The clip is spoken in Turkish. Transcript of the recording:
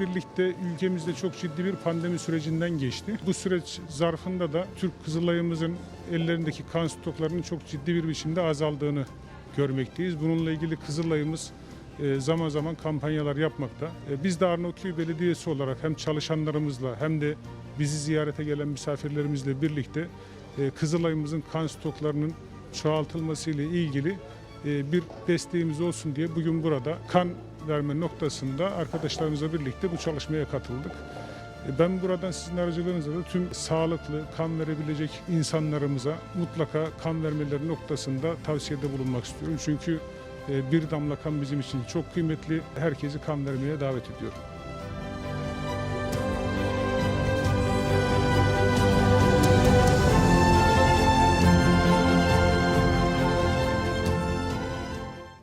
birlikte ülkemizde çok ciddi bir pandemi sürecinden geçti. Bu süreç zarfında da Türk Kızılayımızın ellerindeki kan stoklarının çok ciddi bir biçimde azaldığını görmekteyiz. Bununla ilgili Kızılayımız e, zaman zaman kampanyalar yapmakta. E, Biz de Arnavutköy Belediyesi olarak hem çalışanlarımızla hem de bizi ziyarete gelen misafirlerimizle birlikte e, Kızılay'ımızın kan stoklarının çoğaltılması ile ilgili bir desteğimiz olsun diye bugün burada kan verme noktasında arkadaşlarımızla birlikte bu çalışmaya katıldık. E, Ben buradan sizin aracılığınızla da tüm sağlıklı kan verebilecek insanlarımıza mutlaka kan vermeleri noktasında tavsiyede bulunmak istiyorum. Çünkü e, bir damla kan bizim için çok kıymetli. Herkesi kan vermeye davet ediyorum.